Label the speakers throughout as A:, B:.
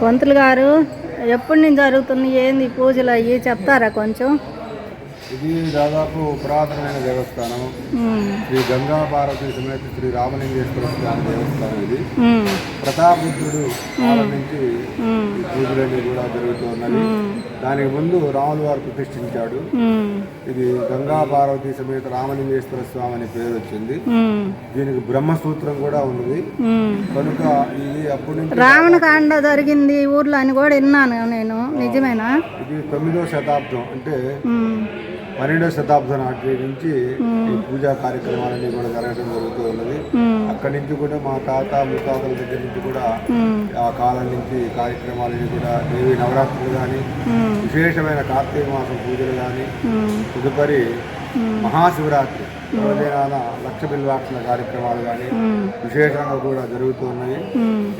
A: పంతులు గారు ఎప్పటి నుంచి జరుగుతున్నాయి ఏంది పూజలు అయ్యి చెప్తారా కొంచెం?
B: ఇది దాదాపు పురాతనమైన దేవస్థానం. శ్రీ గంగా పార్వతి సమేత శ్రీ రామలింగేశ్వర స్వామి దేవస్థానం ఇది. ఆరంభించి
A: ఉమ్,
B: ఈ పూజలన్నీ కూడా జరుగుతూ ఉన్నది దానికి ముందు రాముల వారు ప్రతిష్ఠించాడు. ఇది గంగా పార్వతి సమేత రామలింగేశ్వర స్వామి అనే పేరు వచ్చింది. దీనికి బ్రహ్మసూత్రం కూడా ఉన్నది.
A: ఉమ్.
B: కనుక ఇది అప్పటి నుంచి
A: రావణకాండ జరిగింది ఊర్లో అని కూడా విన్నాను నేను. నిజమేనా?
B: ఇది తొమ్మిదో శతాబ్దం. అంటే
A: ఉమ్,
B: పన్నెండో శతాబ్దం నాటి నుంచి ఈ పూజా కార్యక్రమాలన్నీ కూడా జరగడం జరుగుతూ ఉన్నది. అక్కడి నుంచి కూడా మా తాత ముత్తాతల దగ్గర నుంచి కూడా ఆ కాలం నుంచి కార్యక్రమాలన్నీ కూడా దేవి నవరాత్రులు కానీ విశేషమైన కార్తీక మాసం పూజలు కానీ తదుపరి మహాశివరాత్రి లక్ష బిల్వాక్షల కార్యక్రమాలు కానీ విశేషంగా కూడా జరుగుతూ ఉన్నాయి.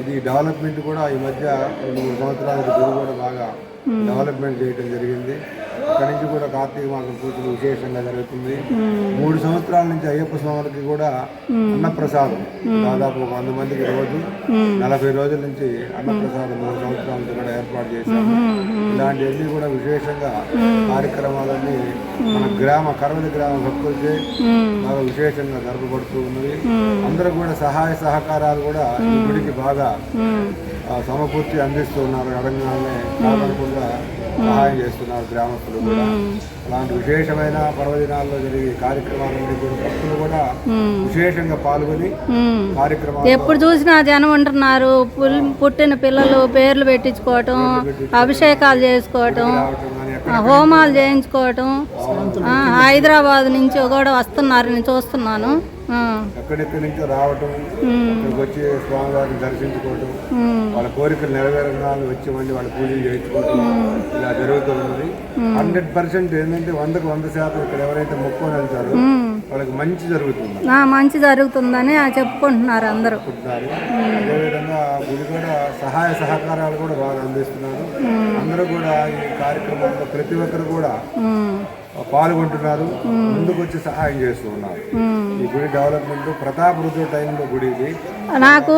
B: ఇది డెవలప్మెంట్ కూడా ఈ మధ్య రెండు మూడు సంవత్సరాల క్రితం కూడా బాగా డెవలప్మెంట్ చేయడం జరిగింది. అక్కడి నుంచి కూడా కార్తీక మాసం పూజలు విశేషంగా జరుగుతుంది. మూడు సంవత్సరాల నుంచి అయ్యప్ప స్వామికి కూడా అన్నప్రసాదం. దాదాపు ఒక వంద మందికి రోజు నలభై రోజుల నుంచి అన్నప్రసాదం మూడు సంవత్సరాల నుంచి కూడా ఏర్పాటు చేశాము ఇలాంటివన్నీ కూడా విశేషంగా కార్యక్రమాలన్నీ మన గ్రామ కరవలి గ్రామ
A: భక్తులకి
B: బాగా విశేషంగా జరపబడుతూ ఉన్నది అందరూ కూడా సహాయ సహకారాలు కూడా ఈ గుడికి బాగా
A: సమపూర్తి
B: ఆ, సమకూర్చి అందిస్తూ ఉన్నారు. అడగగానే సహాయం చేస్తున్నారు గ్రామస్తులు కూడా. అలాంటి విశేషమైన పర్వదినాల్లో జరిగే కార్యక్రమాలన్నీ కూడా భక్తులు కూడా విశేషంగా పాల్గొని. కార్యక్రమాలు
A: ఎప్పుడు చూసినా జనం ఉంటున్నారు. పుట్టిన పిల్లలు పేర్లు పెట్టించుకోవటం అభిషేకాలు చేసుకోవటం హోమాలు చేయించుకోవటం. హైదరాబాద్ నుంచి కూడా వస్తున్నారు. నేను చూస్తున్నాను.
B: ఎక్కడెక్కడి నుంచో రావటం ఇక్కడికి వచ్చి స్వామివారిని దర్శించుకోవటం వాళ్ళ కోరికలు నెరవేరగానే వచ్చి మళ్ళీ వాళ్ళ పూజలు చేయించుకోవడం ఇలా జరుగుతూ ఉన్నది హండ్రెడ్ పర్సెంట్ ఏంటంటే వందకు వంద శాతం ఇక్కడ ఎవరైతే మొక్కుని వెళ్తారో. వాళ్ళకి మంచి జరుగుతుంది.
A: ఆ, మంచి జరుగుతుందని చెప్పుకుంటున్నారు అందరూ.
B: అదేవిధంగా గుడి కూడా సహాయ సహకారాలు కూడా బాగా అందిస్తున్నారు. అందరూ కూడా ఈ కార్యక్రమంలో ప్రతి ఒక్కరు కూడా పాల్గొంటున్నారు. ముందుకు వచ్చి సహాయం చేస్తూ ఉన్నారు.
A: ఉమ్.
B: ఈ గుడి డెవలప్మెంట్ ప్రతాప్ రుద్ర టైంలో గుడి ఇది
A: నాకు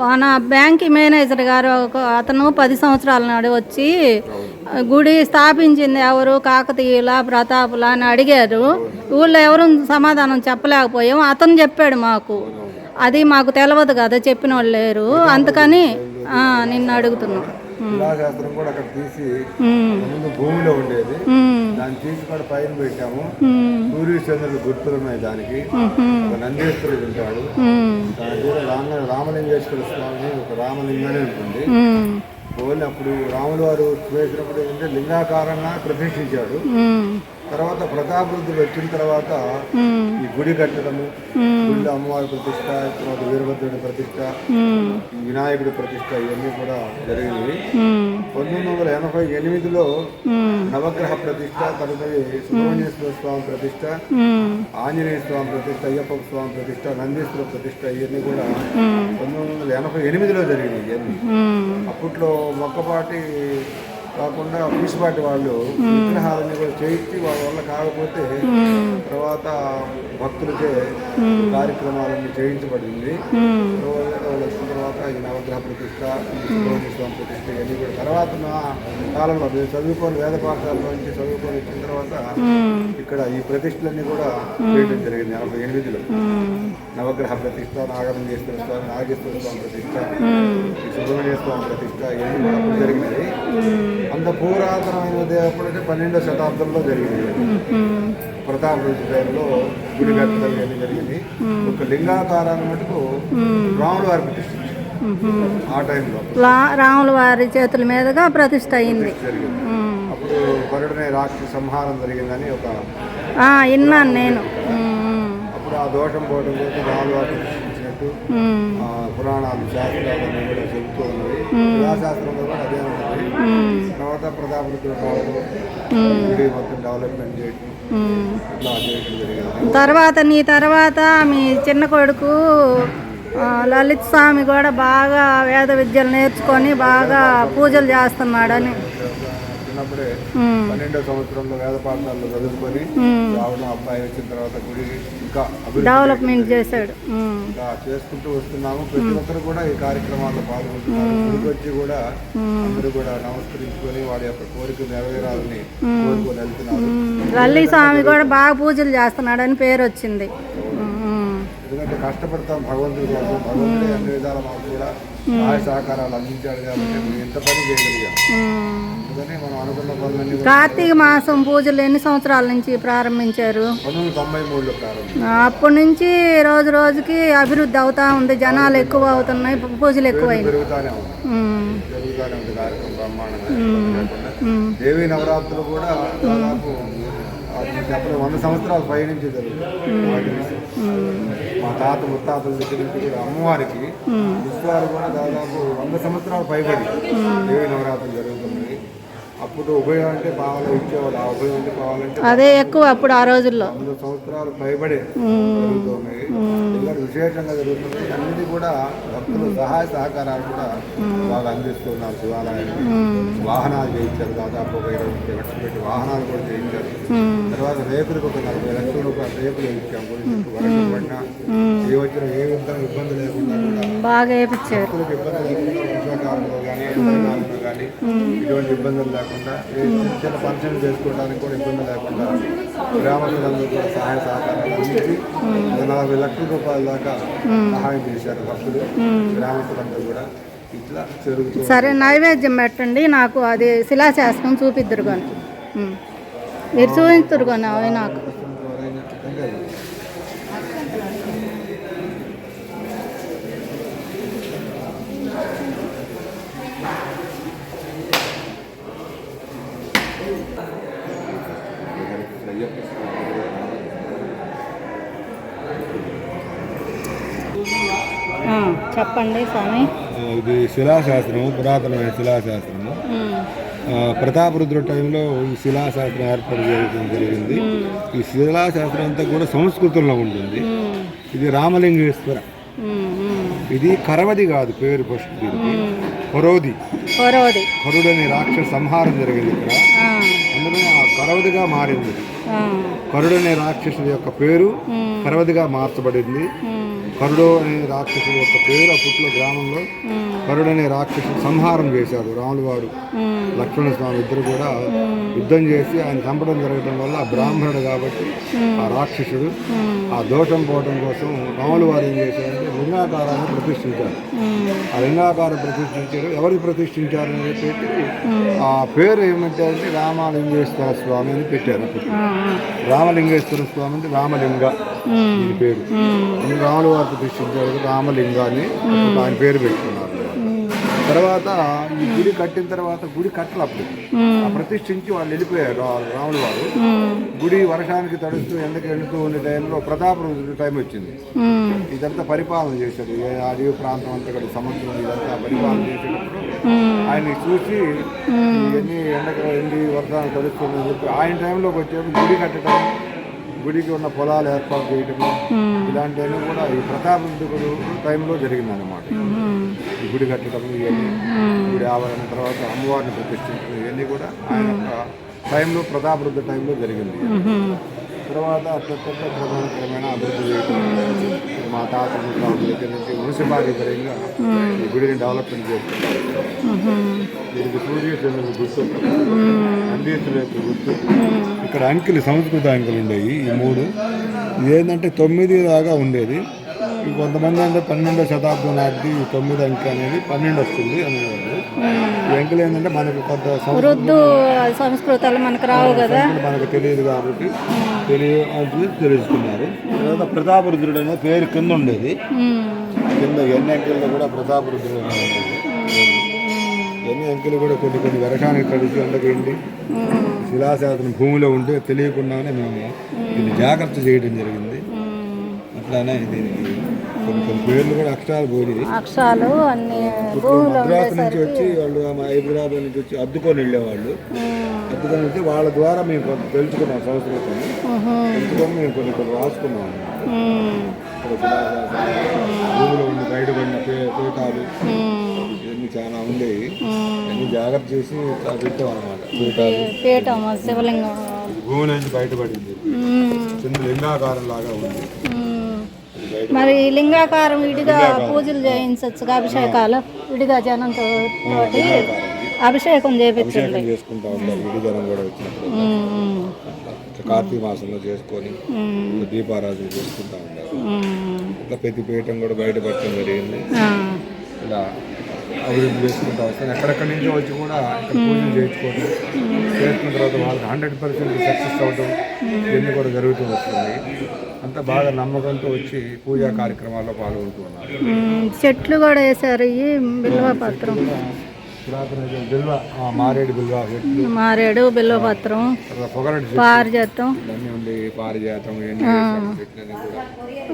A: మన బ్యాంక్ మేనేజర్ గారు అతను పది సంవత్సరాల నాడు వచ్చి గుడి స్థాపించింది ఎవరు? కాకతీయుల ప్రతాపుల అని అడిగారు. ఊళ్ళో ఎవరు సమాధానం చెప్పలేకపోయాం. అతను చెప్పాడు మాకు. అది మాకు తెలియదు కదా చెప్పిన వాళ్ళు లేరు అందుకని నిన్ను అడుగుతున్నాం.
B: శిలాశాస్త్రం కూడా అక్కడ తీసి ముందు భూమిలో ఉండేది. దాన్ని తీసి కూడా పైన పెట్టాము.
A: ఉమ్,
B: సూర్యచంద్రుడు గుర్తులు ఉన్నాయి దానికి నందీశ్వరుడు ఉంటాడు. దాని కూడా రామ రామలింగేశ్వర స్వామి ఒక రామలింగానే ఉంటుంది. ఓన్లీ అప్పుడు రాములు వారు వేసినప్పుడు ఏంటంటే లింగాకారంగా ప్రతిష్ఠించాడు. తర్వాత ప్రతాపరుద్రుడు వచ్చిన తర్వాత ఈ గుడి కట్టడము గుడిలో అమ్మవారి ప్రతిష్ట తర్వాత వీరభద్రుడి ప్రతిష్ట వినాయకుడి ప్రతిష్ట ఇవన్నీ కూడా జరిగినవి. పంతొమ్మిది వందల ఎనభై ఎనిమిదిలో నవగ్రహ ప్రతిష్ట తదుపరి సుబ్రహ్మణ్యేశ్వర స్వామి ప్రతిష్ట ఆంజనేయ స్వామి ప్రతిష్ట అయ్యప్ప స్వామి ప్రతిష్ట నందీశ్వర ప్రతిష్ట ఇవన్నీ కూడా పంతొమ్మిది వందల ఎనభై ఎనిమిదిలో జరిగినాయి ఇవన్నీ. అప్పట్లో మొక్కపాటి కాకుండా పీసుపాటి వాళ్ళు విగ్రహాలన్నీ కూడా చేయించి వాళ్ళ వల్ల కాకపోతే తర్వాత భక్తులకే కార్యక్రమాలన్నీ చేయించబడింది. వాళ్ళు వచ్చిన తర్వాత ఈ నవగ్రహ ప్రతిష్ట స్వామి ప్రతిష్ట ఇవన్నీ కూడా తర్వాత నా కాలంలో మేము చదువుకొని వేద పాఠశాలలో నుంచి చదువుకొని వచ్చిన తర్వాత ఇక్కడ ఈ ప్రతిష్టలన్నీ కూడా చేయడం జరిగింది ఎనభై ఎనిమిదిలో. నవగ్రహ ప్రతిష్ట నాగలింగేశ్వర స్వామి నాగేశ్వర స్వామి ప్రతిష్ట సుబ్రహ్మణ్య స్వామి ప్రతిష్ట ఇవన్నీ అంత పురాతనమైనది ఎప్పుడంటే పన్నెండో శతాబ్దంలో జరిగింది. ప్రతాప టైంలో గుడి కట్టడం జరిగింది. ఒక లింగాకారాన్ని మటుకు రాముడు వారి. ఆ టైంలో.
A: రాముల వారి చేతుల మీదుగా ప్రతిష్ట అయింది.
B: అప్పుడు గరుడనే రాక్షస సంహారం జరిగిందని ఒక
A: విన్నాను నేను.
B: అప్పుడు ఆ దోషం పోవడం ప్రతిష్ఠించినట్టు
A: ఉమ్,
B: ఆ, పురాణాలు శాస్త్రాలన్నీ కూడా చెబుతూ ఉన్నది కళాశాస్త్రంలో కూడా అదే ఉన్నది
A: ఉమ్,
B: తర్వాత రావడం
A: ఉమ్,
B: గుడి మొత్తం డెవలప్మెంట్ చేయడం
A: ఉమ్.
B: ఇట్లా చేయడం జరిగింది.
A: తర్వాత నీ తర్వాత మీ చిన్న కొడుకు లలిత్ స్వామి కూడా బాగా వేద విద్యలు నేర్చుకొని బాగా పూజలు చేస్తున్నాడని
B: ఉన్నప్పుడే
A: ఉమ్,
B: పన్నెండో సంవత్సరంలో వేద పాఠశాలలో చదువుకొని. రావడం అబ్బాయి వచ్చిన తర్వాత గుడి ఇంకా
A: డెవలప్మెంట్ చేశాడు.
B: ఇలా చేసుకుంటూ వస్తున్నాము. ప్రతి ఒక్కరు కూడా ఈ కార్యక్రమాల్లో పాల్గొంటున్నారు. గుడికి వచ్చి కూడా అందరూ కూడా నమస్కరించుకొని వాడి యొక్క కోరిక నెరవేరాలని కోరుకొని వెళ్తున్నారు.
A: స్వామి కూడా బాగా పూజలు చేస్తున్నాడని పేరు వచ్చింది.
B: ఎందుకంటే కష్టపడతాం భగవంతుడి కోసం భగవంతుడి అన్ని విధాల మాకు కూడా సహాయ సహకారాలు అందించాడు కాబట్టి మేము. ఎంత పని చేయగలిగాం.
A: ఉమ్.
B: అందుకని మనం అనుకున్న పనులన్నీ కూడా
A: కార్తీక మాసం పూజలు ఎన్ని సంవత్సరాల నుంచి ప్రారంభించారు?
B: పంతొమ్మిది వందల తొంభై మూడులో ప్రారంభం.
A: ఆ, అప్పటి నుంచి రోజు రోజుకి అభివృద్ధి అవుతా ఉంది జనాలు ఎక్కువ అవుతున్నాయి పూజలు ఎక్కువైనాయి.
B: పెరుగుతానే ఉంది.
A: ఉమ్,
B: జరుగుతానే ఉంది కార్యక్రమం బ్రహ్మాండంగా కాకుండా
A: ఉమ్,
B: దేవీ నవరాత్రులు కూడా దాదాపు చెప్పడం వంద సంవత్సరాల పై నుంచి జరుగుతుంది. మా తాత ముత్తాతల దగ్గర నుంచి అమ్మవారికి ఉత్సవాలు కూడా దాదాపు వంద సంవత్సరాల పైబడి. దేవీ నవరాత్రులు జరుగుతున్నాయి అప్పుడు ఉభయం అంటే పావాలు ఇచ్చేవాళ్ళు ఆ ఉభయం అంటే పావాలంటే
A: అదే ఎక్కువ అప్పుడు ఆ రోజుల్లో.
B: వంద సంవత్సరాలు పైబడే
A: ఉమ్,
B: జరుగుతున్నాయి ఇలా విశేషంగా జరుగుతున్నాయి అన్ని కూడా భక్తులు సహాయ సహకారాలు కూడా బాగా అందిస్తున్నారు శివాలయాన్ని వాహనాలు చేయించారు దాదాపు ఒక ఇరవై ముప్పై లక్షలు పెట్టి వాహనాలు కూడా చేయించారు. తర్వాత రేపులకు ఒక నలభై లక్షల రూపాయలు రేపులు వర్షం పడినా ఏ వచ్చిన ఏ విధంగా ఇబ్బంది లేకుండా కూడా
A: బాగా
B: ఇబ్బంది లేకుండా వర్షాకాలంలో కానీ ఎండాకాలంలో కానీ ఇటువంటి ఇబ్బందులు లేకుండా ఏ చిన్న ఫంక్షన్ చేసుకోవడానికి కూడా ఇబ్బంది లేకుండా గ్రామస్తులందరూ కూడా సహాయ సహకారాలు అందించి నలభై లక్షల రూపాయల దాకా సహాయం చేశారు భక్తులు గ్రామస్తులందరూ కూడా. ఇట్లా జరుగుతూ
A: సరే నైవేద్యం పెట్టండి నాకు అది శిలాశాసనం చూపిద్దరు కానీ. మీరు చూపిద్దరు కానీ అవి నాకు ఆ, చెప్పండి స్వామి.
B: ఇది శిలాశాస్త్రము పురాతనమైన శిలాశాస్త్రము
A: ఉమ్,
B: ఆ, ప్రతాపరుద్ర టైంలో ఈ శిలాశాస్త్రం ఏర్పాటు చేయడం జరిగింది. ఈ శిలాశాస్త్రం అంతా కూడా సంస్కృతంలో ఉంటుంది. ఇది రామలింగేశ్వర. ఇది కరవది కాదు పేరు ఫస్ట్ దీనికి. కొరోది కరుడని రాక్షస సంహారం జరిగింది ఇక్కడ. అందుకని ఆ కరవదిగా మారింది.
A: ఆ,
B: కరుడనే రాక్షసుడి యొక్క పేరు కరవదిగా మార్చబడింది. కరుడు అనే రాక్షసుడి యొక్క పేరు అప్పట్లో గ్రామంలో కరుడనే రాక్షసుడు సంహారం చేశాడు రాములు వారు
A: ఉమ్,
B: లక్ష్మణ స్వామి ఇద్దరు కూడా యుద్ధం చేసి ఆయన చంపడం జరగడం వల్ల ఆ బ్రాహ్మణుడు కాబట్టి ఆ రాక్షసుడు ఆ దోషం పోవడం కోసం రాములు వారు ఏం చేశారంటే లింగాకారాన్ని ప్రతిష్ఠించారు. ఆ లింగాకారం ప్రతిష్ఠించారు. ఎవరికి ప్రతిష్ఠించారు అని చెప్పి ఆ పేరు ఏమంటే అంటే రామలింగేశ్వర స్వామి అని పెట్టారు రామలింగేశ్వర స్వామి అంటే రామలింగ పేరు. రాములు వారు ప్రతిష్ఠించారు రామలింగ అని అప్పుడు ఆయన పేరు పెట్టుకున్నారు. తర్వాత ఈ గుడి కట్టిన తర్వాత గుడి కట్టలు అప్పుడు ప్రతిష్ఠించి వాళ్ళు వెళ్ళిపోయారు రా- రాములు వారు. గుడి వర్షానికి తడుస్తూ ఎండకి ఎండుతూ ఉండే టైంలో ప్రతాపరుద్రుడి టైం వచ్చింది. ఇదంతా పరిపాలన చేశాడు. అడవి ప్రాంతం అంతా కూడా సముద్రం ఇదంతా పరిపాలన చేసేటప్పుడు
A: ఉమ్,
B: ఆయన్ని చూసి ఇవన్నీ ఎండకు ఎండి వర్షానికి తడుస్తుందని చెప్పి ఆయన టైంలోకి వచ్చేప్పుడు గుడి కట్టడం గుడికి ఉన్న పొలాలు ఏర్పాటు చేయటము ఇలాంటివన్నీ కూడా ఈ ప్రతాపరుద్రుడు టైంలో జరిగింది అనమాట
A: ఉమ్,
B: ఈ గుడి కట్టడం ఇవన్నీ. గుడి ఆవరణ తర్వాత అమ్మవారిని ప్రతిష్ఠించడం ఇవన్నీ కూడా ఆయన టైంలో ప్రతాపరుద్ర టైంలో జరిగింది. తర్వాత అట్లట్ల క్రమేణ క్రమేణ అభివృద్ధి మా తాత దగ్గర నుంచి మున్సిపాలిటీ పరంగా ఈ గుడిని డెవలప్మెంట్ చేస్తున్నారు దీనికి సూర్యచంద్రుడు గుర్తు. నందీశ్వరు యొక్క గుర్తు. ఇక్కడ అంకెలు సంస్కృత అంకెలు ఉండేవి ఈ మూడు. ఏంటంటే తొమ్మిది దాకా ఉండేది. కొంతమంది అంటే పన్నెండో శతాబ్దం నాటిది ఈ తొమ్మిది అంకె అనేది పన్నెండు వస్తుంది అనేవాళ్ళు. ఈ అంకెలు ఏంటంటే మనకు కొంత సంస్కృతి
A: వృద్ధు సంస్కృతాలు మనకు రావు కదా.
B: మనకు తెలియదు కాబట్టి తెలియ తెలుసుకున్నారు. తర్వాత ప్రతాపరుద్రుడు అనే పేరు కింద ఉండేది. కింద ఎన్ని అంకెల్లో కూడా ప్రతాపరుద్రుడు ఉండేది. ఎన్ని అంకెలు కూడా కొన్ని కొన్ని వర్షానికి తడిచి ఎండకేంటి
A: ఉమ్,
B: శిలాశాసనం భూమిలో ఉంటే తెలియకుండానే మేము దీన్ని జాగ్రత్త చేయడం జరిగింది. అట్లానే దీనికి కొన్ని పేర్లు కూడా అక్షరాలు
A: అన్ని
B: మద్రాసు నుంచి వచ్చి వాళ్ళు హైదరాబాద్ నుంచి వచ్చి అద్దుకొని వెళ్ళేవాళ్ళు. అద్దుకొని వచ్చి వాళ్ళ ద్వారా మేము కొంత తెలుసుకున్నాం సంస్కృతం తెలుసుకొని మేము కొన్ని కొన్ని రాసుకున్నాం. భూమిలో ఉండి బయటపడిన పీఠాలు. ఇవన్నీ చాలా ఉండేవి. ఇవన్నీ జాగ్రత్త చేసి పెట్టాం అనమాట భూమి నుంచి బయటపడింది. చిన్న లింగాకారం లాగా ఉంది.
A: మరి లింగాకారం విడిగా పూజలు చేయించవచ్చు అభిషేకాలు విడిగా జనంతో తోటి అభిషేకం చేపించండి.
B: కార్తీక మాసంలో చేసుకొని దీపారాధన చేసుకుంటా ఉంటారు.
A: ఉమ్,
B: ఇట్లా ప్రతి పీఠం కూడా బయటపడటం జరిగింది. ఇలా అభివృద్ధి చేసుకుంటా వస్తాను. ఎక్కడెక్కడి నుంచో వచ్చి కూడా ఇక్కడ పూజలు చేయించుకోవడం చేసుకున్న తర్వాత వాళ్ళకి హండ్రెడ్ పర్సెంట్ సక్సెస్ అవడం ఇవన్నీ కూడా జరుగుతూ వస్తుంది అంతా బాగా నమ్మకంతో వచ్చి పూజా కార్యక్రమాల్లో
A: చెట్లు కూడా వేశారు ఈ బిల్వ పత్రం.
B: పురాతన బిల్వ మారేడు బిల్వ చెట్లు.
A: మారేడు బిల్వపత్రం
B: తర్వాత పొగరటి చెట్లు
A: పారిజాతం.
B: ఇవన్నీ ఉండి పారిజాతం ఇవన్నీ వేశారు. చెట్లన్నీ కూడా.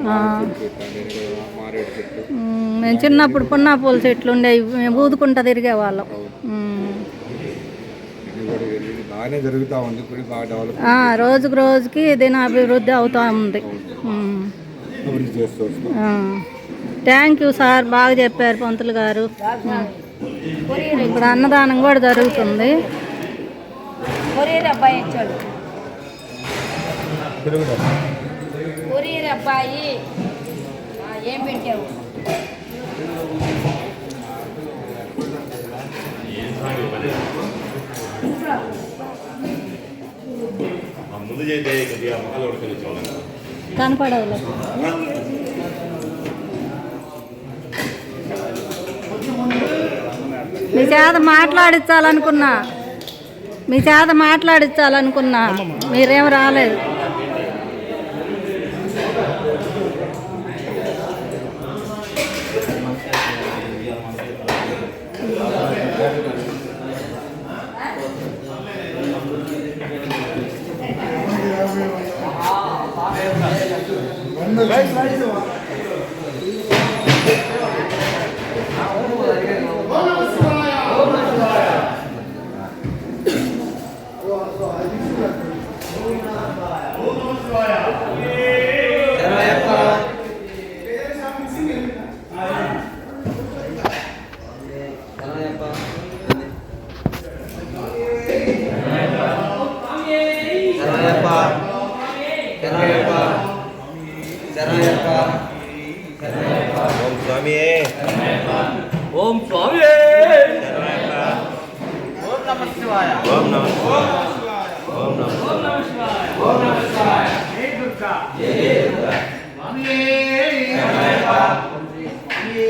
B: మారేడు చెట్లు అన్నీ కూడా మారేడు చెట్లు
A: ఉమ్, మేము చిన్నప్పుడు పున్నా పూల చెట్లు ఉండేవి మేము ఊదుకుంటా తిరిగే వాళ్ళం ఉమ్.
B: ఇవన్నీ కూడా వెళ్ళి బాగానే జరుగుతూ ఉంది గుడి బాగా డెవలప్
A: ఆ, రోజుకు రోజుకి దీని అభివృద్ధి అవుతూ ఉంది థ్యాంక్ యూ సార్ బాగా చెప్పారు పంతులు గారు. ఇప్పుడు అన్నదానం కూడా జరుగుతుంది.
C: అబ్బాయి ఏం పెట్టావు?
D: ముందు చేస్తే కొద్దిగా మొక్కలు ఉడకని చూడండి
A: మీ చేత మాట్లాడించాలనుకున్నా. మీ చేత మాట్లాడించాలనుకున్నా. మీరేం రాలేదు.
E: Gleich nochmal. స్వామియే
D: ఓం స్వామియే
E: ఓం నమ శివాయ. ఓం నమ ఓం నమ
D: ఓం నమ శివాయ. ఓం నమ శివాయ.
E: జై దుర్గా. జై దుర్గా. స్వామియే స్వామియే